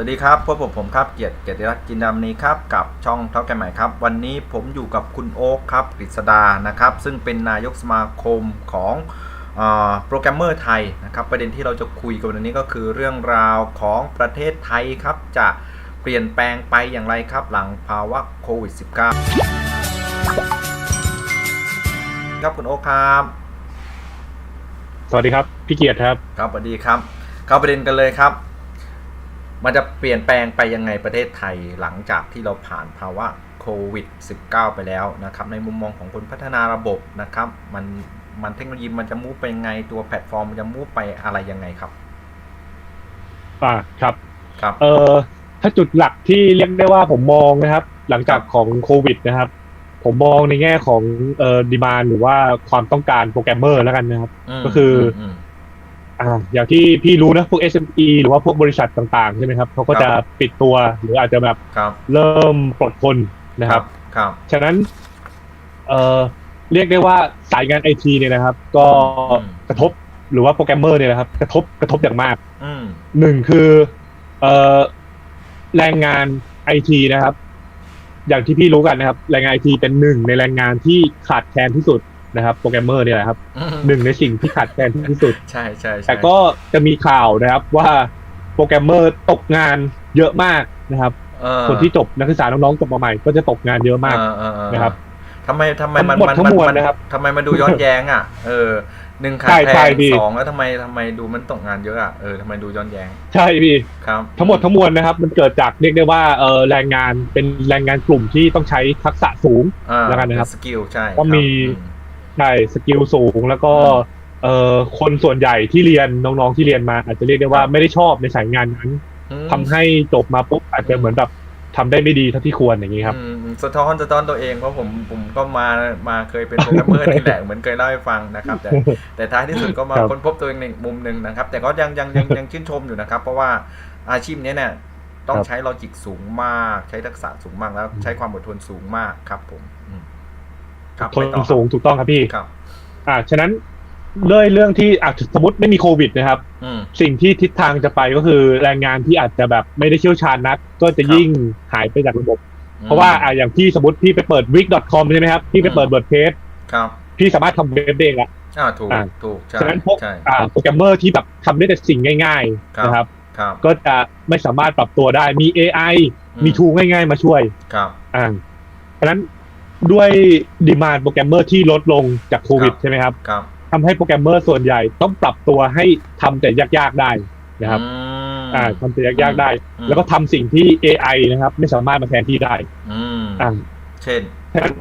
สวัสดีครับพบกับผมครับเกียรติเกียรติรัตน์จินดามนีครับกับช่องเท่าแก่ใหม่ครับ วันนี้ผมอยู่กับคุณโอ๊คครับกฤษดานะครับ ซึ่งเป็นนายกสมาคมของเออโปรแกรมเมอร์ไทยนะครับ ประเด็นที่เราจะคุยกันวันนี้ก็คือเรื่องราวของประเทศไทยครับ จะเปลี่ยนแปลงไปอย่างไรครับ หลังภาวะโควิด -19 ครับคุณโอ๊คครับ สวัสดีครับพี่เกียรติครับครับสวัสดีครับ เข้าประเด็นกันเลยครับ มันจะเปลี่ยนแปลงไปยังไงประเทศไทยหลังจากที่เราผ่านภาวะโควิด -19 ไปแล้วนะครับ ในมุมมองของคนพัฒนาระบบนะครับ มันมันเทคโนโลยีมันจะมูฟไปยังไงตัวแพลตฟอร์มมันจะมูฟไปอะไรยังไงครับอ่าครับครับ เอ่อถ้าจุดหลักที่เรียกได้ว่าผมมองนะครับ หลังจากของโควิดนะครับ ผมมองในแง่ของเอ่อดีมานหรือว่าความต้องการโปรแกรมเมอร์แล้วกันนะครับมก็คือ อมอ่าอย่างที่พี่รู้นะพวก SME หรือว่าพวกบริษัทต่างๆใช่ไหมครับเขาก็ครับจะปิดตัวหรืออาจจะแบบครับเริ่มปลดคนนะครับ ครับฉะนั้นเอ่อเรียกได้ว่าสายงานไอทีเนี่ยนะครับ ก็อืมกระทบหรือว่าโปรแกรมเมอร์เนี่ยนะครับ กระทบกระทบอย่างมากอืมหนึ่งคือเอ่อแรงงานไอทีนะครับ อย่างที่พี่รู้กันนะครับ แรงงานไอทีเป็นหนึ่งในแรงงานที่ขาดแคลนที่สุด นะครับโปรแกรมเมอร์เนี่ยแหละครับอืมหนึ่งในสิ่งที่ขาดแคลนที่สุดใช่ใช่ใช่แต่ก็จะมีข่าวนะครับว่าโปรแกรมเมอร์ตกงานเยอะมากนะครับเออคนที่จบนักศึกษาน้องๆจบมาใหม่ก็จะตกงานเยอะมากเออเออเออนะครับทำไมทำไมมันทั้งหมดมันทั้งมวลมันนะครับทำไมมันดูย้อนแย้งอะเออหนึ่งขาดใช่แคลใช่นพี่สองแล้วทำไมทำไมดูมันตกงานเยอะอะเออทำไมดูย้อนแย้งใช่พี่ครับ ทั้งหมดทั้งมวลนะครับ มันเกิดจากเรียกได้ว่าเออแรงงานเป็นแรงงานกลุ่มที่ต้องใช้ทักษะสูงอ่าแล้วกันนะครับสกิลใช่ก็มีครับ ใช่สกิลสูงแล้วก็อืมเอ่อคนส่วนใหญ่ที่เรียนน้องๆที่เรียนมา อาจจะเรียกได้ว่าครับไม่ได้ชอบในสายงานนั้นอืมทำให้จบมาปุ๊บอาจจะเหมือนแบบทำได้ไม่ดีเท่าที่ควรอย่างนี้ครับอืมสะท้อนสะท้อนตัวเองเพราะผมผมก็มามาเคยเป็นโปรแกรมเมอร์นี่แหละเหมือนเคยเล่าให้ฟังนะครับ แต่แต่ท้ายที่สุดก็มาครับค้นพบตัวเองในมุมหนึ่งนะครับ แต่ก็ยังยังยังยังชื่นชมอยู่นะครับ เพราะว่าอาชีพเนี้ยเนี่ยต้องครับใช้ลอจิกสูงมาก ใช้ทักษะสูงมากแล้วใช้ความอดทนสูงมากครับผมอืม ครับทนไปต่อสูงถูกต้องครับพี่ ครับ อ่าฉะนั้นเลยเรื่องที่อะสมมติไม่มีโควิดนะครับ อืม สิ่งที่ทิศทางจะไปก็คือแรงงานที่อาจจะแบบไม่ได้เชี่ยวชาญนัก ก็จะยิ่งหายไปจากระบบ เพราะว่าอะอย่างพี่สมมติพี่ไปเปิด wix.com ใช่ไหมครับพี่ไปเปิด WordPress ครับพี่สามารถทำเว็บได้เองละ อ่าถูกอ่าถูกใช่ฉะนั้นพวก ใช่ อ่าโปรแกรมเมอร์ที่แบบทำได้แต่สิ่งง่ายครับๆนะครับ ครับ ก็จะไม่สามารถปรับตัวได้มี AI อืมมีทูง่ายๆ มาช่วยครับ อ่าฉะนั้น ด้วยดีมานโปรแกรมเมอร์ที่ลดลงจากโควิดครับใช่ไหมครับครับทำให้โปรแกรมเมอร์ส่วนใหญ่ต้องปรับตัวให้ทำแต่ยากๆได้นะครับอืมอ่าทำแต่ยากๆได้อืมแล้วก็ทำสิ่งที่ AI นะครับ ไม่สามารถมาแทนที่ได้อืมอ่าเช่นฉะนั้น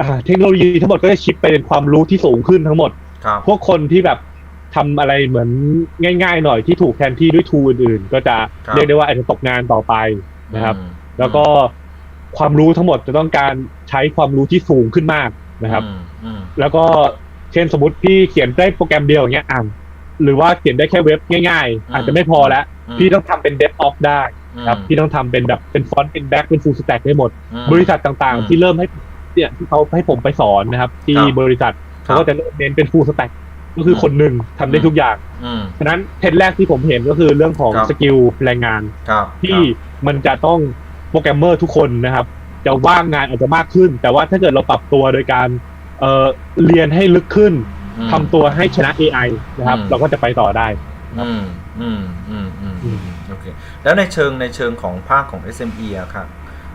อ่าเทคโนโลยีทั้งหมดก็จะชิปไปเป็นความรู้ที่สูงขึ้นทั้งหมดครับพวกคนที่แบบทำอะไรเหมือนง่าย ๆ หน่อยที่ถูกแทนที่ด้วยทูอื่นๆ ก็จะครับเรียกได้ว่าอาจจะตกงานต่อไปนะครับอืมแล้วก็ ความรู้ทั้งหมดจะต้องการใช้ความรู้ที่สูงขึ้นมากนะครับอืมอืมแล้วก็เช่นสมมติพี่เขียนได้โปรแกรมเดียวอย่างเงี้ยอ่านหรือว่าเขียนได้แค่เว็บง่ายอืมๆอาจจะไม่พอแล้วอืมพี่ต้องทำเป็นเด v ออฟได้ครับอืมพี่ต้องทำเป็นแบบเป็นฟอนต์เป็นแบ็กเป็นฟูลสแต็กได้หมดอืมบริษัทต่างอืมๆที่เริ่มให้เนี่ยที่เขาให้ผมไปสอนนะครับ ที่ครับบริษัทครัเขาบก็จะเริ่มเน้นเป็นฟูลสแต็กก็คือคนหนึ่งทำได้อืมทุกอย่างอืมฉะนั้นเทรนด์แรกที่ผมเห็นก็คือเรื่องของครับสกิลแรงงานครับที่มันจะต้อง โปรแกรมเมอร์ทุกคนนะครับ จะว่างงานอาจจะมากขึ้น แต่ว่าถ้าเกิดเราปรับตัวโดยการเอ่อเรียนให้ลึกขึ้นอืมทำตัวให้ชนะ AI นะครับอืมเราก็จะไปต่อได้อืมอืมอืมอืมอืมโอเคแล้วในเชิงในเชิงของภาคของ SME อะครับ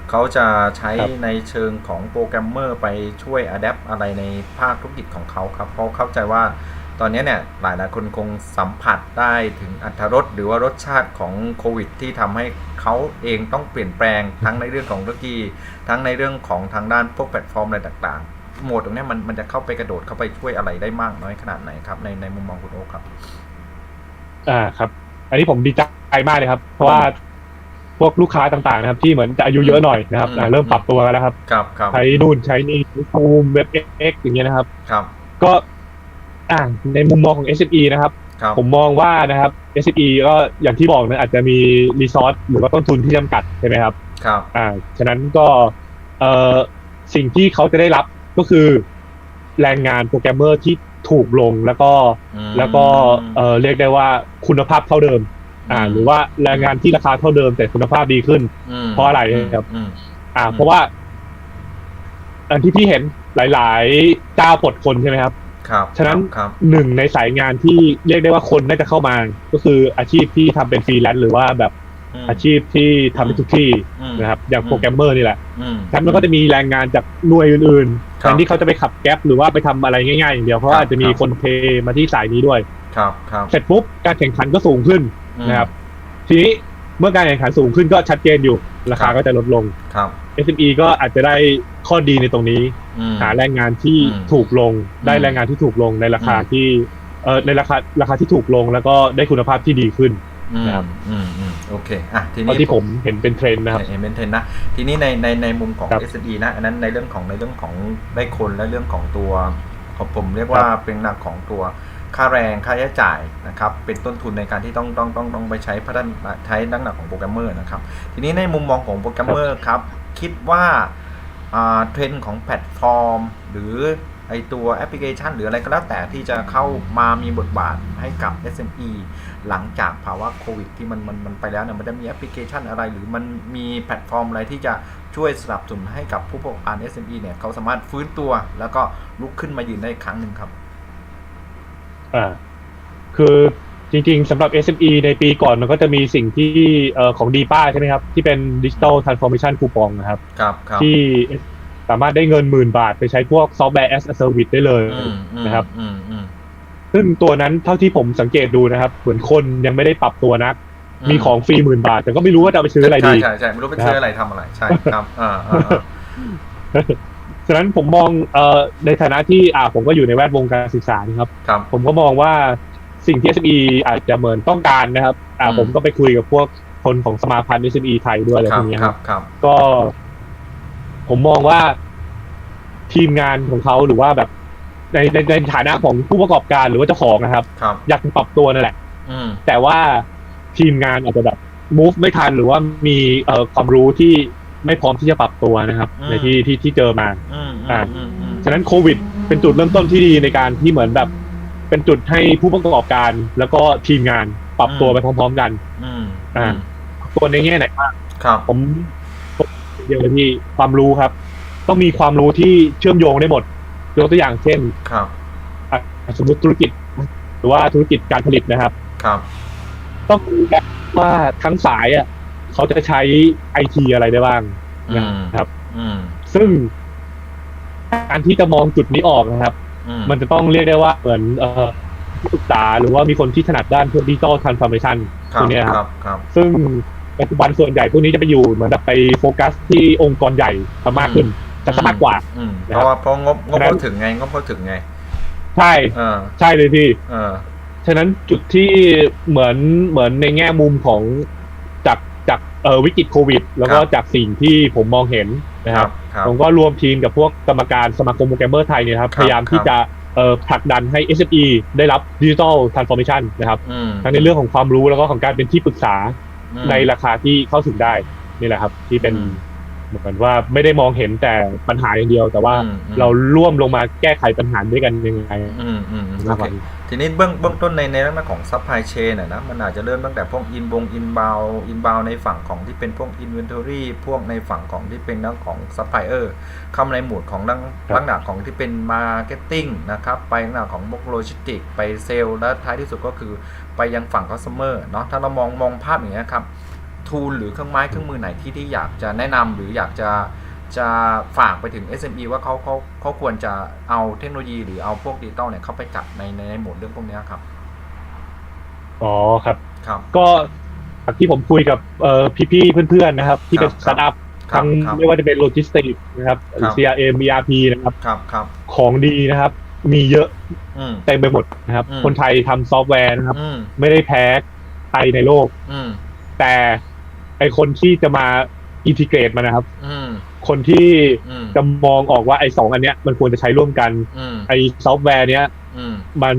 เขาจะใช้ครับในเชิงของโปรแกรมเมอร์ไปช่วยอัดแอปอะไรในภาคธุรกิจของเขาครับเพราะเข้าใจว่า ตอนนี้เนี่ยหลายหลายๆคนคงสัมผัสได้ถึงอัตรสหรือว่ารสชาติของโควิด ที่ทำให้เขาเองต้องเปลี่ยนแปลงทั้งในเรื่องของธุรกิจทั้งในเรื่องของทางด้านพวกแพลตฟอร์มอะไรต่างๆโหมดตรงเนี้ยมันมันจะเข้าไปกระโดดเข้าไปช่วยอะไรได้มากน้อยขนาดไหนครับในในมุมมองคุณโอ๊คครับอ่าครับ อันนี้ผมดีใจมากเลยครับ เพราะว่าพวกลูกค้าต่างๆนะครับ ที่เหมือนจะอายุเยอะหน่อยนะครับอืมอ่าเริ่มปรับตัวกันแล้วครับครับครับใช้นู่นใช้นี่ซูมเว็บเอ็กอย่างเงี้ยนะครับ ครับ ก็ อ่าในมุมมองของ SME นะครับ ครับผมมองว่านะครับ SME ก็อย่างที่บอกนะอาจจะมีรีซอสหรือว่าต้นทุนที่จำกัดใช่ไหมครับครับอ่าฉะนั้นก็เอ่อสิ่งที่เขาจะได้รับก็คือ แรงงานโปรแกรมเมอร์ที่ถูกลงแล้วก็อืม แล้วก็เอ่อเรียกได้ว่าคุณภาพเท่าเดิม อ่าหรือว่าแรงงานที่ราคาเท่าเดิมแต่คุณภาพดีขึ้น มเพราะอะไรครับ อืม อ่า อืม เพราะว่าอันที่พี่เห็นหลาย ๆ เจ้าปลดคนใช่ไหมครับ ครับฉะนั้นครับหนึ่งในสายงานที่เรียกได้ว่าคนน่าจะเข้ามา ก็คืออาชีพที่ทำเป็นฟรีแลนซ์หรือว่าแบบมอาชีพที่ทำได้ทุกที่อืมนะครับ อย่างอืมโปรแกรมเมอร์นี่แหละอืมฉะนั้นมันก็จะมีแรงงานจากหน่วยอื่นๆครับแทนที่เขาจะไปขับแก๊ปหรือว่าไปทำอะไรง่ายๆอย่างเดียวเพราะครับว่าอาจจะมีครับคนเทมาที่สายนี้ด้วยครับครับ เสร็จปุ๊บการแข่งขันก็สูงขึ้นอืมนะครับ ทีนี้ เมื่อการแข่งขันสูงขึ้นก็ชัดเจนอยู่ ราครัคาบก็จะลดลง ครับ SME ก็อาจจะได้ข้อดีในตรงนี้ อืม หาแรงงานที่อืมถูกลง ได้อืมแรงงานที่ถูกลงในราคาอืม ที่เออในราคาราคาที่ถูกลงแล้วก็ได้คุณภาพที่ดีขึ้นอืมนะครับอืมอืมโอเคอะทีเท่านี้ ที่ผมเห็นเป็นเทรนด์นะครับ เอเมนเทนนะ ทีนี้ในในในมุมของ ครับ SME นะ อันนั้นในเรื่องของในเรื่องของได้คนและเรื่องของตัวของผมเรียกว่าเป็นหนักของตัว ค่าแรงค่าใช้จ่ายนะครับเป็นต้นทุนในการที่ต้องต้องต้องต้องไปใช้พัฒนาใช้ดังหนักของโปรแกรมเมอร์นะครับทีนี้ในมุมมองของโปรแกรมเมอร์ครับคิดว่าอ่าเทรนด์ของแพลตฟอร์ม หรือไอตัวแอปพลิเคชัน หรืออะไรก็แล้วแต่ที่จะเข้ามามีบทบาทให้กับ SME หลังจากภาวะโควิดที่มันมันมันไปแล้วเนี่ยมันจะมีแอปพลิเคชันอะไร หรือมันมีแพลตฟอร์มอะไรที่จะช่วยสนับสนุนให้กับผู้ประกอบการ SME เนี่ยเขาสามารถฟื้นตัว แล้วก็ลุกขึ้นมายืนได้อีกครั้งหนึ่งครับ อ่า คือจริงๆสำหรับ SME ในปีก่อนมันก็จะมีสิ่งที่เอ่อของดีป้าใช่ไหมครับ ที่เป็น Digital Transformation Coupon นะครับ ครับครับที่สามารถได้เงินหมื่นบาทไปใช้พวกซอฟต์แวร์ as a service ได้เลยอืมอืมนะครับ อืมอืมซึ่งตัวนั้นเท่าที่ผมสังเกตดูนะครับ เหมือนคนยังไม่ได้ปรับตัวนักอืมมีของฟรีหมื่นบาท แต่ก็ไม่รู้ว่าจะเอาไปซื้ออะไรดี ใช่ใช่ใช่ไม่รู้ไปซื้ออะไรทำอะไร ใช่ครับอ่าอ่าอ่า ฉะนั้นผมมองเอ่อในฐานะที่อ่าผมก็อยู่ในแวดวงการศึกษานะครับ ครับ ผมก็มองว่าสิ่งที่ SME อาจจะเหมือนต้องการนะครับ อ่าอืม ผมก็ไปคุยกับพวกคนของสมาพันธ์ SME ไทยด้วยอะไรคพรับวกนี้คครัรับ บครับ ก็ ผมมองว่าทีมงานของเขาหรือว่าแบบในในในฐานะของผู้ประกอบการหรือว่าเจ้าของนะครับ ครับ อยากปรับตัวนั่นแหละ อืม แต่ว่าทีมงานอาจจะแบบ move ไม่ทันหรือว่ามีเอ่อความรู้ที่ ไม่พร้อมที่จะปรับตัวนะครับ อืม ในที่ที่ที่เจอมา อืมอ่าอืมอืมฉะนั้นโควิด เป็นจุดเริ่มต้นที่ดีในการที่เหมือนแบบ เป็นจุดให้ผู้ประกอบการ แล้วก็ทีมงานปรับตัวไปพร้อม ๆ กัน อืมอ่า ตัวในแง่ไหนบ้างครับ ผมผมเดียวเลยที่ความรู้ครับ ต้องมีความรู้ที่เชื่อมโยงได้หมดยกตัวอย่างเช่นครับอะสมมติธุรกิจ หรือว่าธุรกิจการผลิตนะครับ ครับ ต้องรู้แบบว่าทั้งสายอะ เขาจะใช้ไอทีอะไรได้บ้างอืมนะครับอืมซึ่งการที่จะมองจุดนี้ออกนะครับอืมมันจะต้องเรียกได้ว่าเหมือนเอ่อผู้ศึกษาหรือว่ามีคนที่ถนัดด้านพวกดิจิตอลทรานส์ฟอร์เมชันครัพวบกเนี้ยคครัรับบครับ ซึ่งปัจจุบันส่วนใหญ่พวกนี้จะไปอยู่เหมือนแบบไปโฟกัสที่องค์กรใหญ่มากขึ้นจะมากกว่าอืมนะเพครับราะว่าเพราะงบงบฉะนั้นเขาถึงไงงบเขาถึงไง ใช่เออใช่เลยพี่เออฉะนั้นจุดที่เหมือนเหมือนในแง่มุมของจากจาก เอ่อวิกฤตโควิด แล้วก็ครับจากสิ่งที่ผมมองเห็นนะครับครับผมก็รวมทีมกับพวกกรรมการสมาคมโปรแกรมเมอร์ไทยเนี่ยครับครับพยายามที่จะเอ่อผลักดันให้ SME ได้รับดิจิ t a ลทรานส์ฟอร์เมชันนะครับอืมทั้งในเรื่องของความรู้แล้วก็ของการเป็นที่ปรึกษาอืมในราคาที่เข้าถึงได้นี่แหละครับ ที่เป็นอืม เหมือนว่าไม่ได้มองเห็นแต่ปัญหาอย่างเดียว แต่ว่าอืมอืมเราร่วมลงมาแก้ไขปัญหาด้วยกันยังไงอืมอืมโอมากกเคว่านี้ทีนี้เบื้องเบื้องต้นในในเรื่องของซัพพลายเชนนะมันอาจจะเริ่มตั้งแต่พวกอินบงอินบาวอินบาวในฝั่งของที่เป็นพวกอินเวนทอรี่พวกในฝั่งของที่เป็นเรื่องของซัพพลายเออร์เข้ามาในหมวดของเรื่องครับลักษณะของที่เป็นมาร์เก็ตติ้งนะครับไปลักษณะของพวกโลจิสติกไปเซลล์และท้ายที่สุดก็คือไปยังฝั่งคัสเตอร์เนาะถ้าเรามองมองภาพอย่างนี้ยครับ ทูลหรือเครื่องไม้เครื่องมือไหนที่ที่อยากจะแนะนำหรืออยากจะจะฝากไปถึง SME ว่าเขาเขาเขาควรจะเอาเทคโนโลยีหรือเอาพวกดิจิตอลเนี่ยเข้าไปจับในในในหมวดเรื่องพวกเนี้ยครับ อ๋อครับครับ ก็จากที่ผมคุยกับเอ่อพี่ๆเพื่อนๆนะครับ ที่เป็นครับสตาร์ทอัพครับทั้งครับไม่ว่าจะเป็นโลจิสติกนะครับครับ CRM ERP นะครับครับครับของดีนะครับ มีเยอะอืมเต็มไปหมดนะครับอืมคนไทยทำซอฟต์แวร์นะครับอืมไม่ได้แพ้ใครในโลกอืมแต่ ไอคนที่จะมาอินทิเกรตมันนะครับ อืม คนที่อืม จะมองออกว่าไอสองอันเนี้ยมันควรจะใช้ร่วมกัน อืม ไอซอฟต์แวร์เนี้ยอืม มัน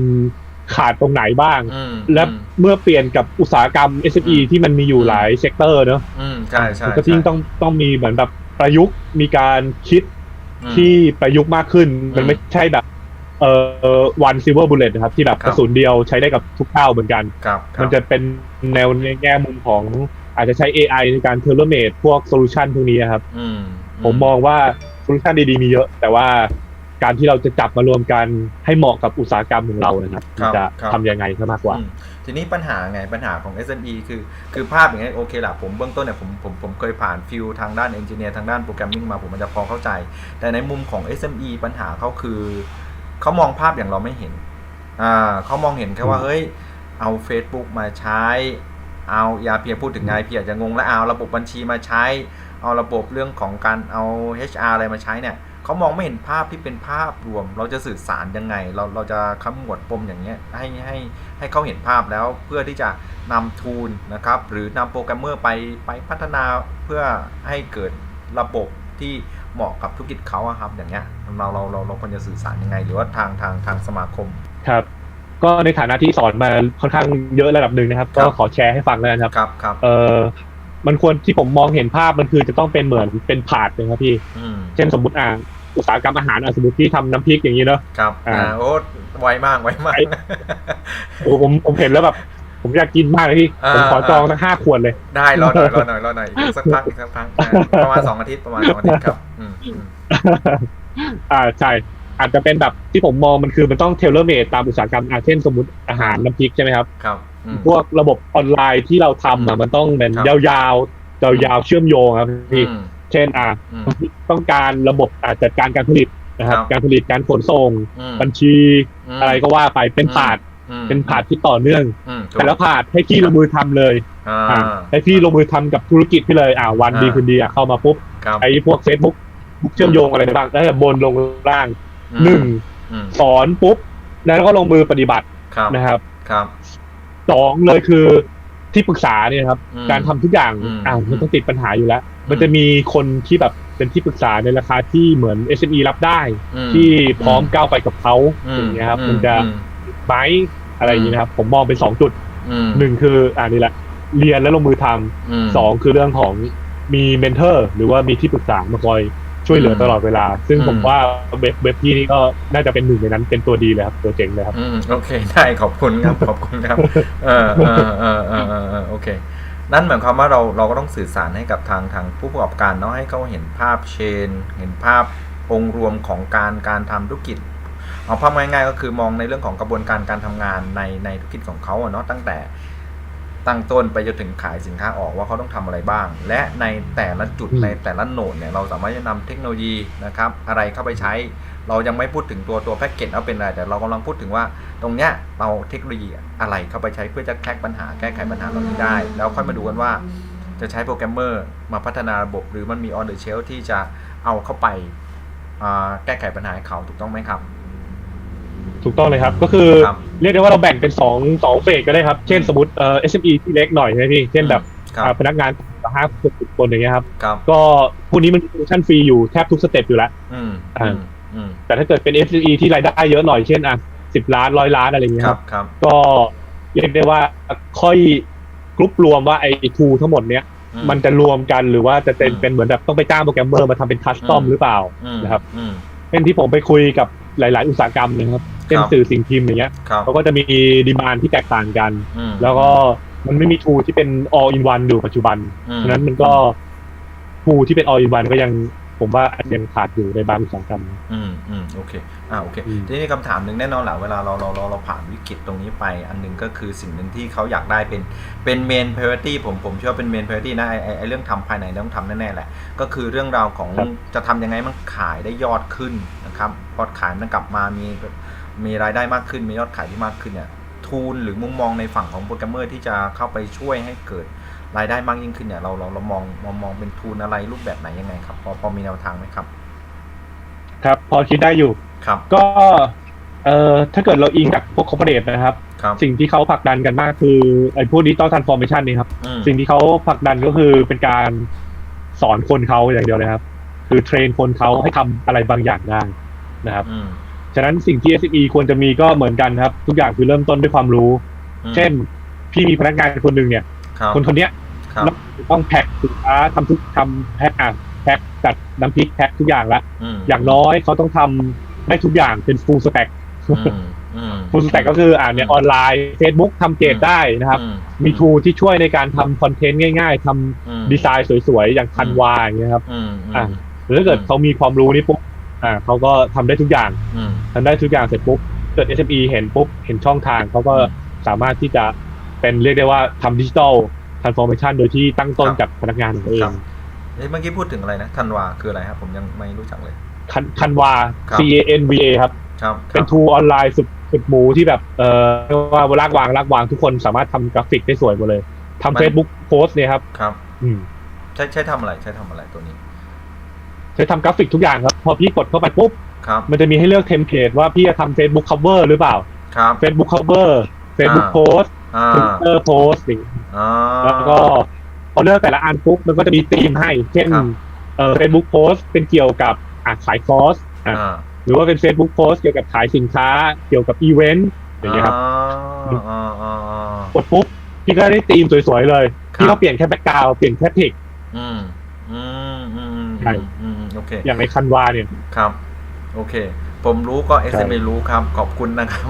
ขาดตรงไหนบ้าง อืมและเมื่อเปลี่ยนกับอุตสาหกรรม SME ที่มันมีอยู่หลายเซกเตอร์เนอะอืม ใช่ใช่มันก็ยิ่งต้องต้องมีเหมือนแบบประยุกต์มีการคิด อืม ที่ประยุกต์มากขึ้นมันอืมไม่ใช่แบบเอเอ่อวันซิลเวอร์บุลเลตนะครับ ที่แบบครับกระสุนเดียวใช้ได้กับทุกเป้าเหมือนกัน ครับครับมันจะเป็นแนวในแง่มุมของ อาจจะใช้ AI ในการเทเลเมดพวกโซลูชันพวกนี้ครับอืมผมมองว่าโซลูชันดีๆมีเยอะ แต่ว่าการที่เราจะจับมารวมกันให้เหมาะกับอุตสาหกรรมของเรานะครับครับจะครับ ทำยังไงซะมากกว่า อืมทีนี้ปัญหาไงปัญหาของ SME คือคือภาพอย่างเงี้ยโอเคละผมเบื้องต้นเนี่ยผมผมผมเคยผ่านฟิลทางด้านเอนจิเนียร์ทางด้านโปรแกรมมิ่งมาผมมันจะพอเข้าใจ แต่ในมุมของ SME ปัญหาเขาคือเขามองภาพอย่างเราไม่เห็นอ่าเขามองเห็นแค่ว่าอืมเฮ้ย เอา Facebook มาใช้ เอายาเพียพูดถึงไงเพียอาจจะงงแล้วเอาระบบบัญชีมาใช้ เอาระบบเรื่องของการเอา HR อะไรมาใช้เนี่ยเขามองไม่เห็นภาพที่เป็นภาพรวม เราจะสื่อสารยังไง เราเราจะขมวดปมอย่างเงี้ยให้ให้ให้เขาเห็นภาพแล้วเพื่อที่จะนำทูลนะครับ หรือนำโปรแกรมเมอร์ไปไปพัฒนาเพื่อให้เกิดระบบที่เหมาะกับธุรกิจเขาครับอย่างเงี้ยเราเราเราเราควรจะสื่อสารยังไง หรือว่าทางทางทางสมาคมครับ ก็ในฐานะที่สอนมาค่อนข้างเยอะระดับหนึ่งนะครับครับ ก็ขอแชร์ให้ฟังแล้วนะครับ ครับครับเออมันควรที่ผมมองเห็นภาพมันคือจะต้องเป็นเหมือนเป็นผาดนะครับพี่อืมเช่นสมมติอ่าอุตสาหกรรมอาหารอะสมมติที่ทำน้ำพริกอย่างนี้เนาะครับอ่าอ่าโอ้ไวมากไวมากไอ้โอ้ผมผมเห็นแล้วแบบผมอยากกินมากเลยพี่อ่าผมขอจองสักห้าขวดเลย ได้รอหน่อยรอหน่อยรอหน่อยอีกสักพักอีกสักพักอ่าประมาณสองอาทิตย์ประมาณสองอาทิตย์ครับอืมอืมอ่าใช่ อาจจะเป็นแบบที่ผมมองมันคือมันต้องเทเลเมดตามอุตสาหกรรมอาเช่นสมมติอาหารน้ำพริกใช่ไหมครับครับอืมพวกระบบออนไลน์ที่เราทำอะมันต้องเป็นครับยาวๆยาวๆเชื่อมโยงครับพี่อืมเช่นอ่าอืมต้องการระบบอ่าจัดการการผลิตนะครับครับการผลิตการขนส่งอืมบัญชีมอะไรก็ว่าไปเป็นอืมผาดอืมเป็นผาดที่ต่อเนื่องอืมถูกแต่ละผาดให้พี่ลงมือทำเลยอ่าอ่าให้พี่ลงมือทำกับธุรกิจพี่เลยอ่าวันอ่าดีคืนดีอะเข้ามาปุ๊บครับไอ้พวก Facebook เชื่อมโยงอะไรบ้างตั้งแต่บนลงล่างอืม หนึ่งอืมสอนปุ๊บ แล้วก็ลงมือปฏิบัติครับนะครับครับสองเลยคือที่ปรึกษาเนี่ยครับ อืม การทำทุกอย่างอืมอ่ามันต้องติดปัญหาอยู่แล้ว มันจะมีคนที่แบบเป็นที่ปรึกษาในราคาที่เหมือน SME รับได้ อืมที่พร้อมก้าวไปกับเขาอืมอย่างเงี้ยครับอืมันจะอืไหมอะไรอย่างเงี้ยนะครับ ผมมองเป็นสองจุดอืมหนึ่งคืออ่านี่แหละ เรียนแล้วลงมือทำมสองคือเรื่องของมีเมนเทอร์ หรือว่ามีที่ปรึกษามาคอย ช่วยเหลืออืมตลอดเวลา ซึ่งอืมผมว่าเว็บเว็บที่นี่ก็น่าจะเป็นหนึ่งในนั้นเป็นตัวดีเลยครับ ตัวเจ๋งเลยครับอืมโอเคได้ขอบคุณครับขอบคุณครับเออเออเออเออเออเออโอเค นั่นหมายความว่าเราเราก็ต้องสื่อสารให้กับทางทางผู้ประกอบการเนาะให้เขาเห็นภาพเชน เห็นภาพองค์รวมของการการทำธุรกิจเอาภาพง่ายๆก็คือมองในเรื่องของกระบวนการการทำงานในในธุรกิจของเขาอะเนาะตั้งแต่ ตั้งต้นไปจนถึงขายสินค้าออกว่าเขาต้องทำอะไรบ้าง และในแต่ละจุดอืมในแต่ละโหนดเนี่ยเราสามารถจะนำเทคโนโลยีนะครับอะไรเข้าไปใช้ เรายังไม่พูดถึงตัวตัวแพ็กเกจว่าเป็นอะไร แต่เรากำลังพูดถึงว่าตรงเนี้ยเราเทคโนโลยีอะไรเข้าไปใช้เพื่อจะแก้ปัญหาแก้ไขปัญหาเหล่านี้ได้ แล้วค่อยมาดูกันว่าจะใช้โปรแกรมเมอร์มาพัฒนาระบบ หรือมันมี on the shelf ที่จะเอาเข้าไปอ่าแก้ไขปัญหาให้เขาถูกต้องไหมครับ ถูกต้องเลยครับ ก็คือครับ เรียกได้ว่าเราแบ่งเป็นสองสองเฟสก็ได้ครับ เช่นสมมติเอ่อ SME ที่เล็กหน่อยใช่ไหมพี่ เช่นแบบครับอ่าพนักงานห้าคนสิบคนอย่างเงี้ยครับ ครับก็พวกนี้มันมีโปรโมชั่นฟรีอยู่แทบทุกสเต็ปอยู่แล้ว อืมอ่า อืมอืมแต่ถ้าเกิดเป็น SME ที่รายได้เยอะหน่อย เช่นอะสิบล้านร้อยล้านอะไรอย่างเงี้ยคครัรับ บครับ ก็เรียกได้ว่าค่อยกรุ๊ปรวมว่าไอ้ทูทั้งหมดเนี้ยอืมันจะรวมกันหรือว่าจะเป็นอืม เป็นเหมือนแบบต้องไปจ้างโปรแกรมเมอร์มาทำเป็นคัสตอมอืมหรือเปล่าอืมนะครับ อืม เช่นที่ผมไปคุยกับ หลาย ๆ อุตสาหกรรมนะครับเช่นครับสื่อสิ่งพิมพ์อย่างเงี้ยครับเขาก็จะมีดีมานที่แตกต่างกัน อืมแล้วก็มันไม่มีทูที่เป็น all in one อยู่ปัจจุบันอืม ฉะนั้นมันก็ทูที่เป็น all in one ก็ยัง ผมว่ายังขาดอยู่ในบางอุตสาหกรรม อืมอืมโอเคอ่าโอเคอืมทีนี้คำถามหนึ่งแน่นอนแหละเวลาเราเราเราเราผ่านวิกฤตตรงนี้ไป อันหนึงก็คือสิ่งหนึ่งที่เขาอยากได้เป็นเป็นเมน priority ผมผมเชื่อว่าเป็นเมน priority นะไอไอไอเรื่องทำภายในต้องทำแน่ๆแหละ ก็คือเรื่องราวของครับจะทำยังไงมันขายได้ยอดขึ้นนะครับพอขายมันกลับมามีมีรายได้มากขึ้นมียอดขายที่มากขึ้นเนี่ยทูลหรือมุมมองในฝั่งของโปรแกรมเมอร์ที่จะเข้าไปช่วยให้เกิด รายได้มากยิ่งขึ้นเนี่ยเราเราเรามองมองมองเป็นทูลอะไรรูปแบบไหนยังไงครับพอพอมีแนวทางไหมครับ ครับ พอคิดได้อยู่ ครับก็เอ่อถ้าเกิดเราอิงกับพวกคอร์ปอเรทนะครับ ครับสิ่งที่เขาผลักดันกันมากคือไอ้พวกดิจิตอลทรานส์ฟอร์เมชันนี่ครับ อืมสิ่งที่เขาผลักดันก็คือเป็นการสอนคนเขาอย่างเดียวเลยครับ คือเทรนคนเขาให้ทำอะไรบางอย่างได้นะครับ อืมฉะนั้นสิ่งที่ SME ควรจะมีก็เหมือนกันครับ ทุกอย่างคือเริ่มต้นด้วยความรู้ อืมเช่น พี่มีพนักงานคนหนึ่งเนี่ย ครับคนคนเนี้ย ครับ ต้องแพ็คสินค้าทำทุกทำแพ็คอะแพ็คจัดน้ำพริกแพ็คทุกอย่างละมอย่างน้อยเขาต้องทำได้ทุกอย่างเป็น full stack อืมอืม ฟูลสแต็กก็คืออ่าเนี่ยออนไลน์ Facebook ทำเกจได้นะครับ อืมีทูที่ช่วยในการทำคอนเทนต์ง่าย ๆทำอืมดีไซน์สวยๆ อย่างคันวาอย่างเงี้ยครับอืมอืมอะ หรือถ้าเกิดเขามีความรู้นี่ปุ๊บอ่าเขาก็ทำได้ทุกอย่างอืม ทำได้ทุกอย่างเสร็จปุ๊บเกิด SME เห็นปุ๊บเห็นช่องทางเขาก็อืม สามารถที่จะเป็นเรียกได้ว่าทำดิจิทัล ทรานส์ฟอร์เมชันโดยที่ตั้งต้นครับจากพนักงานของตัวเอครังบเอ้ยเมื่อกี้พูดถึงอะไรนะธันวาคืออะไรครับ ผมยังไม่รู้จักเลยคันคันวาครับ C A N V A ครับครับคเป็รันบทูออนไลน์สุดสุดหมูที่แบบเอ่อเรียกว่าลากวางลากวางทุกคนสามารถทำกราฟิกได้สวยหมดเลยมันทำ Facebook โพสเนี่ยครับครับ อืมใช้ใช้ทำอะไรใช้ทำอะไรตัวนี้ ใช้ทำกราฟิกทุกอย่างครับ พอพี่กดเข้าไปปุ๊บครับมันจะมีให้เลือกเทมเพลตว่าพี่จะทำ Facebook cover หรือเปล่า ครับ Facebook cover Facebook อ่า post อ่า Twitter post อย่างอ่า แล้วก็พอเลือกแต่ละอันปุ๊บมันก็จะมีธีมให้ เช่นครับ เอ่อ Facebook post เป็นเกี่ยวกับอะขายคอร์สอะอ่าหรือว่าเป็น Facebook post เกี่ยวกับขายสินค้า เกี่ยวกับอีเวนต์อย่างเงี้ยครับอ่าอ่าอ่าอ่ากดปุ๊บพี่ก็ได้ธีมสวยๆเลยครับ พี่ก็เปลี่ยนแค่แบ็กกราวเปลี่ยนแค่พิก อืมอืมอืมอืมใช่ อืมโอเคอย่างในคันวาเนี่ย ครับ โอเค ผมรู้ก็ใช่ SMA รู้ครับ ขอบคุณนะครับ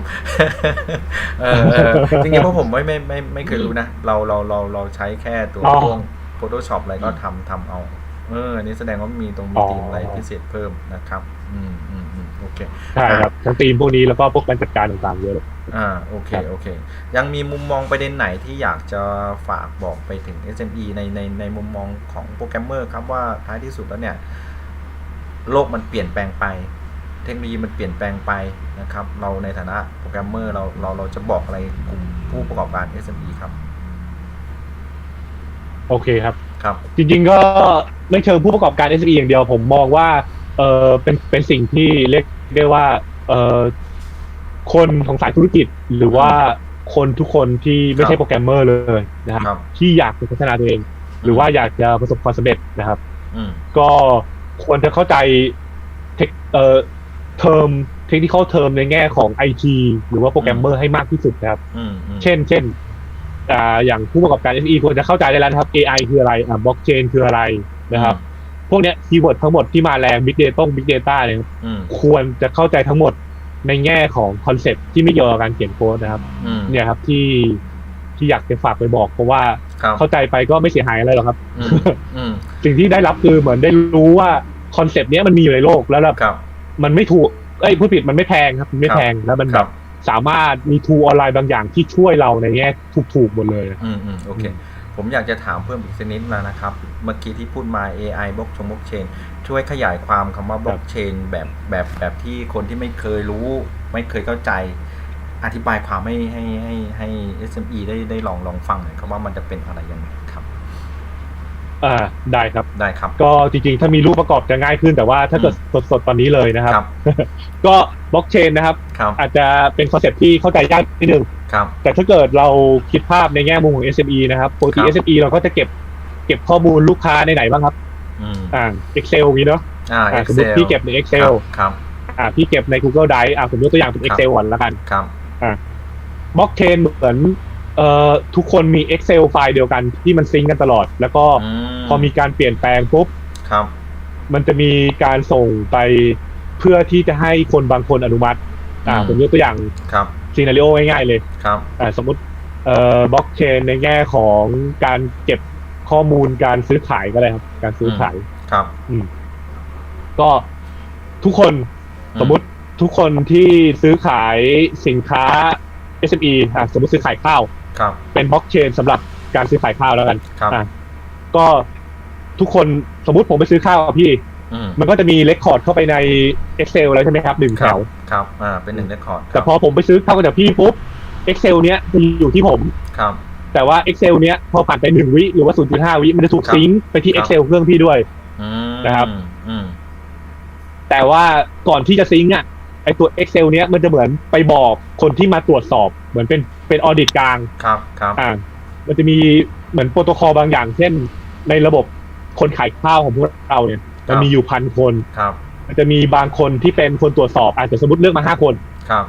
เออเออจริงๆเพราะผมไม่ไม่ไม่ไม่เคยรู้นะ เราเราเราเราใช้แค่ตัวอ๋อพวก Photoshop อะไรก็ทำทำเอา เอออันนี้แสดงว่ามีตรงมีอ๋อทีมอะไรพิเศษเพิ่มนะครับ อืมอืมอืมโอเคใช่ครับทั้งธีมพวกนี้แล้วก็พวกการจัดการต่างๆเยอะเลยอ่าโอเคครับโอเค ยังมีมุมมองประเด็นไหนที่อยากจะฝากบอกไปถึง SME ในในในมุมมองของโปรแกรมเมอร์ครับว่าท้ายที่สุดแล้วเนี่ย โลกมันเปลี่ยนแปลงไป เทคโนโลยีมันเปลี่ยนแปลงไปนะครับ เราในฐานะโปรแกรมเมอร์เราเราเราจะบอกอะไรกลุ่มผู้ประกอบการ SME ครับ โอเคครับ ครับ จริงๆก็ไม่เชิงผู้ประกอบการ SME อย่างเดียวผมมองว่าเออเป็นเป็นสิ่งที่เรียกได้ว่าเออคนของสายธุรกิจหรือว่าคนทุกคนที่ไม่ใช่ครับโปรแกรมเมอร์เลยนะครับครับที่อยากจะพัฒนาตัวเอง หรือว่าอยากจะประสบความสำเร็จนะครับอืมก็ควรจะเข้าใจเทคเอ่อ เทอมเทคนิคเทอมในแง่ของ IT หรือว่าโปรแกรมเมอร์ให้มากที่สุดนะครับอืมอืมเช่น เช่นอ่าอย่างผู้ประกอบการ SE ควรจะเข้าใจได้แล้วนะครับ AI คืออะไรอ่าบล็อกเชนคืออะไรนะครับ พวกเนี้ยคีย์เวิร์ดทั้งหมดที่มาแรง Big Data Big Data เนี่ยอืมควรจะเข้าใจทั้งหมดในแง่ของคอนเซ็ปที่ไม่เกี่ยวกับการเขียนโค้ดนะครับอืมเนี่ยครับที่ที่อยากจะฝากไปบอกเพราะว่าครับเข้าใจไปก็ไม่เสียหายอะไรหรอกครับอืมอืมสิ่งที่ได้รับคือเหมือนได้รู้ว่าคอนเซปต์เนี้ยมันมีอยู่ในโลกแล้วแบบครับ มันไม่ถูกเอ้ยผู้ผิดมันไม่แพงครับมันไม่แพงแล้วมันคแบรับบ สามารถมีทูออนไลน์บางอย่างที่ช่วยเราในแง่ถูกๆหมดเลยอืมอืมโอเค ผมอยากจะถามเพิ่มอีกสักนิดนะนะครับ เมื่อกี้ที่พูดมา AI บล็อกชงบล็อกเชนช่วยขยายความคำว่าบล็อกเชนแบบแบบแบบที่คนที่ไม่เคยรู้ ไม่เคยเข้าใจ อธิบายความให้ให้ให้ให้ SME ได้ได้ลองลองฟังหน่อยครับว่ามันจะเป็นอะไรยังไงครับ อ่าได้ครับ ได้ครับ ก็จริงๆ ถ้ามีรูปประกอบจะง่ายขึ้นแต่ว่าถ้าเกิดสดๆ ตอนนี้เลยนะครับ ครับ ก็บล็อกเชนนะครับ ครับ อาจจะเป็นคอนเซปต์ที่เข้าใจยากนิดนึง ครับ แต่ถ้าเกิดเราคิดภาพในแง่มุมของ SME นะครับปกติ ครับ SME เราก็จะเก็บเก็บข้อมูลลูกค้าในไหนบ้างครับอืมอ่า Excel มีเนาะอ่า อ่าสมมติ Excel พี่เก็บใน Excel ครับ อ่าพี่เก็บใน Google Drive อ่าผมยกตัวอย่างเป็น Excel ก่อนแล้วกันครับ บล็อกเชนเหมือน เอ่อทุกคนมี Excel ไฟล์เดียวกันที่มันซิงก์กันตลอด แล้วก็อืมพอมีการเปลี่ยนแปลงปุ๊บ ครับ มันจะมีการส่งไปเพื่อที่จะให้คนบางคนอนุมัติ อ่าอืม ผมยกตัวอย่างครับซีนารีโอง่ายๆเลย ครับอ่าสมมติเอ่อบล็อกเชนในแง่ของการเก็บข้อมูลการซื้อขายก็ได้ครับ การซื้อขาย ครับก็ทุกคนอืมสมมติทุกคนที่ซื้อขายสินค้า SME อะสมมติซื้อขายข้าว ครับ เป็นบล็อกเชนสำหรับการซื้อขายข้าวแล้วกันครับ อะก็ทุกคนสมมติผมไปซื้อข้าวกับพี่ อืมมันก็จะมีเรคคอร์ดเข้าไปใน Excel แล้วใช่ไหมครับหนึ่งคแถรับวครับ อ่า เป็นหนึ่งเรคคอร์ดแต่พอผมไปซื้อข้าวกับพี่ปุ๊บ Excel เนี้ยจะอยู่ที่ผม ครับ แต่ว่า Excel เนี้ยพอผ่านไปหนึ่งวิหรือว่า 0.5 วิมันจะถูกครับซิงค์ไปที่ ครับ Excel เครื่องพี่ด้วย อืมนะครับ อืม แต่ว่าก่อนที่จะซิงค์อะไอตัว Excel เนี้ยมันจะเหมือนไปบอกคนที่มาตรวจสอบเหมือนเป็น เป็นออดิตกลางครับครับอ่ามันจะมีเหมือนโปรโตคอลบางอย่าง เช่น ในระบบคนขายข้าวของพวกเราเนี่ยมันมีอยู่พันคนครับ มันจะมีบางคนที่เป็นคนตรวจสอบอาจจะสมมติเลือกมาห้าคนครับ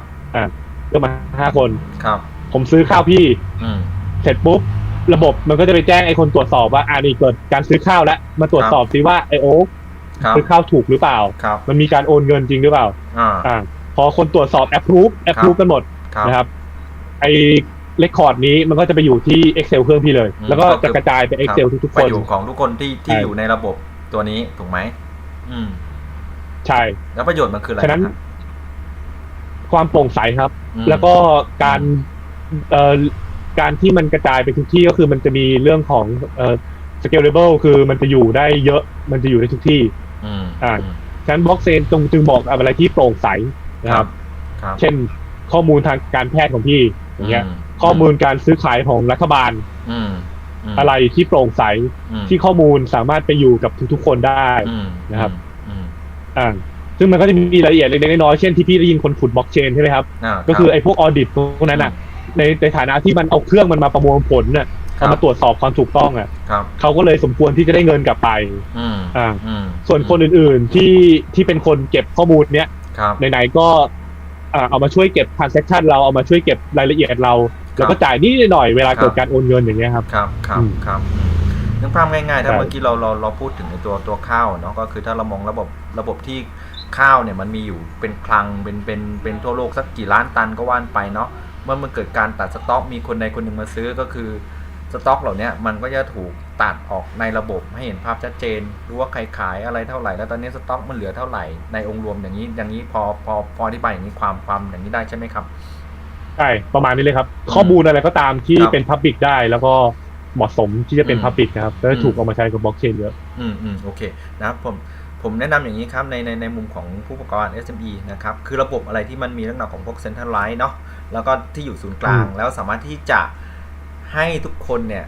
เลือกมาห้าคนครับ ผมซื้อข้าวพี่ อืม เสร็จปุ๊บระบบมันก็จะไปแจ้งไอ้คนตรวจสอบว่าอ่านี่เกิดการซื้อข้าวแล้วมาตรวจสอบซิว่าไอโอ๊คครับซื้อข้าวถูกหรือเปล่า ครับมันมีการโอนเงินจริงหรือเปล่า อ่า อ่า พอคนตรวจสอบ approve approve กันหมดครับ นะครับ ไอ้เรคคอร์ดนี้มันก็จะไปอยู่ที่ Excel เครื่องพี่เลย อืมแล้วก็ก็คือ จะกระจายไป Excel ทุกๆไปคนอยู่ของทุกคนที่ที่ใช่ อยู่ในระบบตัวนี้ถูกไหมอืม ใช่ แล้วประโยชน์มันคืออะไรฉะนั้น ครับความโปร่งใสครับ อืม แล้วก็การเอ่อการที่มันกระจายไปทุกที่ก็คือมันจะมีเรื่องของเอ่อ scalable คือมันจะอยู่ได้เยอะมันจะอยู่ได้ทุกที่ อืมอ่าอืมฉะนั้นบล็อกเชนจงจึงบอกอะไรที่โปร่งใสนะครับ ครับ เช่นข้อมูลทางการแพทย์ของพี่ อย่างเงี้ยมข้อมูลการซื้อขายของรัฐบาลอืมมอะไรที่โปร่งใสอืมที่ข้อมูลสามารถไปอยู่กับทุกๆคนได้อืมนะครับอืมอ่าซึ่งมันก็จะมีรายละเอียดเล็กๆน้อยๆเช่นที่พี่ได้ยินคนขุดบล็อกเชนใช่ไหมครับอ่าก็คือไอ้พวกออดิตพวกนั้นอะในในฐานะที่มันเอาเครื่องมันมาประมวลผลน่ะครับเอามาตรวจสอบความถูกต้องอะครับเขาก็เลยสมควรที่จะได้เงินกลับไปอืมอ่าอืมส่วนคนอื่นๆที่ที่เป็นคนเก็บข้อมูลเนี้ยครับไหนๆก็อ่า เอามาช่วยเก็บ transaction เราเอามาช่วยเก็บรายละเอียดเรา แล้วก็จ่ายนิดหน่อยเวลาเกิดการโอนเงินอย่างเงี้ยครับครับครับอืมครับอืมนึกภาพง่ายๆ ถ้าใช่เมื่อกี้เราเราเราพูดถึงในตัวตัวข้าวเนาะก็คือถ้าเรามองระบบระบบที่ข้าวเนี่ยมันมีอยู่เป็นคลังเป็นเป็นเป็นทั่วโลกสักกี่ล้านตันก็ว่านไปเนาะเมื่อมันเกิดการตัดสต็อกมีคนใดคนหนึ่งมาซื้อก็คือ สต็อกเหล่าเนี้ยมันก็จะถูกตัดออกในระบบให้เห็นภาพชัดเจนรู้ว่าใครขายอะไรเท่าไหร่ แล้วตอนนี้สต็อกมันเหลือเท่าไหร่ในองค์รวมอย่างนี้อย่างนี้พอพอพออธิบายอย่างนี้ความความอย่างนี้ได้ใช่ไหมครับใช่ประมาณนี้เลยครับ ข้อมูลอะไรก็ตามที่ครับเป็น Public ได้แล้วก็เหมาะสมที่จะเป็นอืม Public นะครับก็จะถูกเอามาใช้กับบล็อกเชนเยอะอืมอืมโอเคนะครับผมผมแนะนำอย่างนี้ครับในในในมุมของผู้ประกอบการ SME นะครับคือระบบอะไรที่มันมีลักษณะของพวก Centralized เนาะแล้วก็ที่อยู่ศูนย์กลางอืมแล้วสามารถที่จะ ให้ทุกคนเนี่ย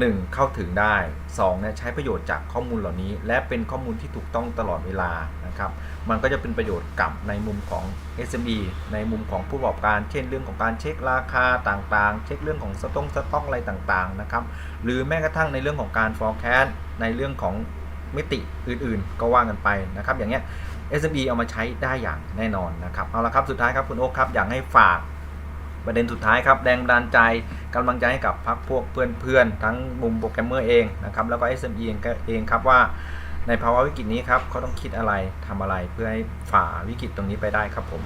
หนึ่งเข้าถึงได้สองเนี่ยใช้ประโยชน์จากข้อมูลเหล่านี้ และเป็นข้อมูลที่ถูกต้องตลอดเวลานะครับ มันก็จะเป็นประโยชน์กับในมุมของ SME ในมุมของผู้ประกอบการ เช่นเรื่องของการเช็คราคาต่างๆ เช็คเรื่องของสต็อกสต็อกอะไรต่างๆนะครับ หรือแม้กระทั่งในเรื่องของการ forecast ในเรื่องของมิติอื่นๆ ก็ว่ากันไปนะครับ อย่างเงี้ย SME เอามาใช้ได้อย่างแน่นอนนะครับ เอาละครับ สุดท้ายครับคุณโอ๊คครับ อยากให้ฝาก ประเด็นสุดท้ายครับแรงบันดาลใจกำลังใจให้กับพักพวกเพื่อนๆ ทั้งมุมโปรแกรมเมอร์เองนะครับแล้วก็ SME เองก็เองครับว่าในภาวะวิกฤตนี้ครับเขาต้องคิดอะไรทำอะไรเพื่อให้ฝ่าวิกฤตตรงนี้ไปได้ครับผม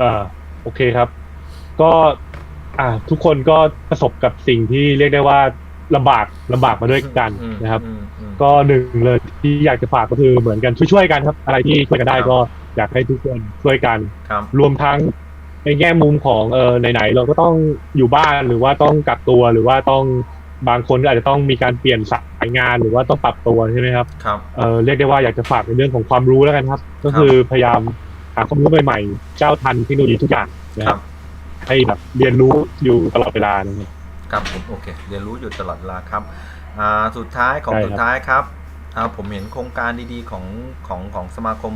อ่าโอเคครับ ก็อ่าทุกคนก็ประสบกับสิ่งที่เรียกได้ว่าลำบากลำบากมาด้วยกันอืมนะครับอืมอืมก็หนึ่งเลยที่อยากจะฝากก็คือเหมือนกันช่วยๆกันครับ อะไรที่ช่วยกันได้ครับก็อยากให้ทุกคนช่วยกันครับรวมทั้ง ในแง่มุมของเออไหนๆเราก็ต้องอยู่บ้านหรือว่าต้องกักตัวหรือว่าต้องบางคนก็อาจจะต้องมีการเปลี่ยนสายงานหรือว่าต้องปรับตัวใช่ไหมครับครับเออเรียกได้ว่าอยากจะฝากในเรื่องของความรู้แล้วกันครับ ก็คือพยายามหาความรู้ใหม่ๆ เจ้าทันเทคโนโลยีทุกอย่างนะคครัรับบให้แบบเรียนรู้อยู่ตลอดเวลานะครับครับผมโอเค เรียนรู้อยู่ตลอดเวลาครับอ่าสุดท้ายของใช่ครับสุดท้ายครับอ่าผมเห็นโครงการดีๆของของของสมาคม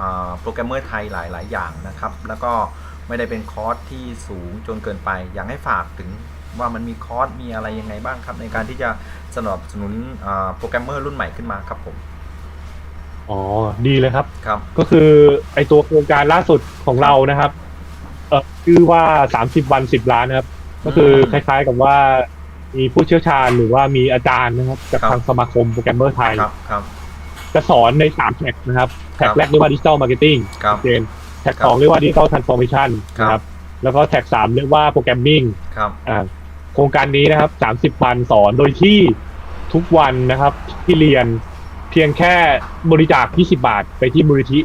อ่าโปรแกรมเมอร์ไทยหลายๆ อย่างนะครับ แล้วก็ ไม่ได้เป็นคอร์สที่สูงจนเกินไป อยากให้ฝากถึงว่ามันมีคอร์สมีอะไรยังไงบ้างครับ ในการที่จะสนับสนุนอ่าโปรแกรมเมอร์รุ่นใหม่ขึ้นมาครับผมอ๋อดีเลยครับครับ ก็คือไอตัวโครงการล่าสุดของเรานะครับเออชื่อว่าสามสิบวันสิบล้านนะครับ ก็คือคล้ายๆกับว่ามีผู้เชี่ยวชาญหรือว่ามีอาจารย์นะครับจากครับทางสมาคมโปรแกรมเมอร์ไทยครับครับจะสอนในสามแท็กนะครับแท็กแรกเรียกว่าดิจิ t a ลมาร์เก็ตติ้งครับเจน แท็กครับสองเรียกว่าดิจิ t a ลทรานส์ฟอร์เมชันครับนะครับ แล้วก็แท็กสามเรียกว่าโปรแกรมมิ่งครับอ่าโครงการนี้นะครับสามสิบวันสอนโดยที่ทุกวันนะครับที่เรียนเพียงแค่บริจาค20บาทไปที่มูลนิธิ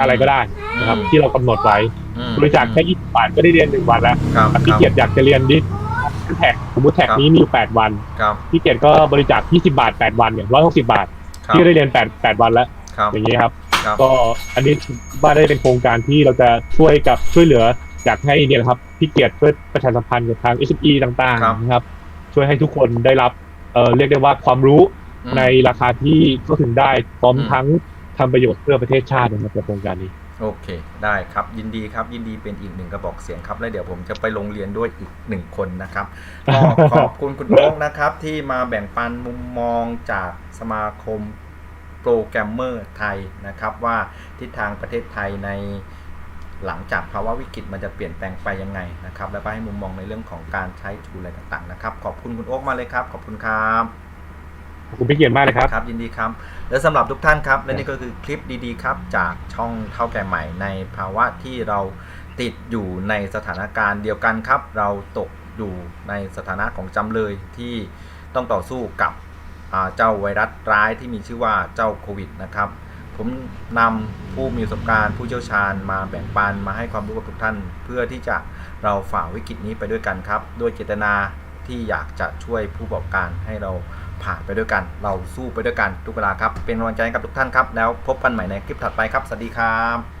อะไรก็ได้นะครับอืมที่เรากำหนดไว้อืมบริจาคแค่20บาทก็ได้เรียนหนึ่งวันแล้วครับถ้าพี่เกียรติอยากจะเรียนดิแท็กสมมติแท็กครับนี้มีอยู่8วันครับพี่เกียรติก็บริจาค20บาท8วันเนี่ย160บาทครับพี่ก็ได้เรียน8 8วันแล้วครับอย่างนี้ครับ ครับ ก็อันนี้ว่าได้เป็นโครงการที่เราจะช่วยกับช่วยเหลืออยากให้เนี่ยนะครับพี่เกียรติช่วยประชาสัมพันธ์กับทาง s อ e ต่างครับ ๆนะครับ ช่วยให้ทุกคนได้รับเอ่อเรียกได้ว่าความรู้อืม ในราคาที่เข้าถึงได้พร้อมอืม ทั้งทำประโยชน์เพื่อประเทศชาตินะครับกับโครงการนี้ โอเค ได้ครับยินดีครับ ยินดีเป็นอีกหนึ่งกระบอกเสียงครับ แล้วเดี๋ยวผมจะไปโรงเรียนด้วยอีกหนึ่งคนนะครับก็ ขอบคุณคุณโอ๊กนะครับ ที่มาแบ่งปันมุมมองจากสมาคม โปรแกรมเมอร์ไทยนะครับว่าทิศทางประเทศไทยในหลังจากภาวะวิกฤตมันจะเปลี่ยนแปลงไปยังไงนะครับ แล้วก็ให้มุมมองในเรื่องของการใช้ทูลอะไรต่างๆนะครับ ขอบคุณคุณโอ๊กมากเลยครับ ขอบคุณครับขอบคุณพี่เกียรติมากเลยครับครับ ยินดีครับ และสำหรับทุกท่านครับ และนี่ก็คือคลิปดีๆครับ จากช่องเท่าแก่ใหม่ในภาวะที่เราติดอยู่ในสถานการณ์เดียวกันครับ เราตกอยู่ในสถานะของจำเลยที่ต้องต่อสู้กับอ่า เจ้าไวรัสร้ายที่มีชื่อว่าเจ้าโควิดนะครับ ผมนำผู้มีประสบการณ์ผู้เชี่ยวชาญมาแบ่งปันมาให้ความรู้กับทุกท่าน เพื่อที่จะเราฝ่าวิกฤตนี้ไปด้วยกันครับด้วยเจตนาที่อยากจะช่วยผู้ประกอบการให้เราผ่านไปด้วยกัน เราสู้ไปด้วยกันทุกเวลาครับ เป็นกำลังใจกับทุกท่านครับ แล้วพบกันใหม่ในคลิปถัดไปครับ สวัสดีครับ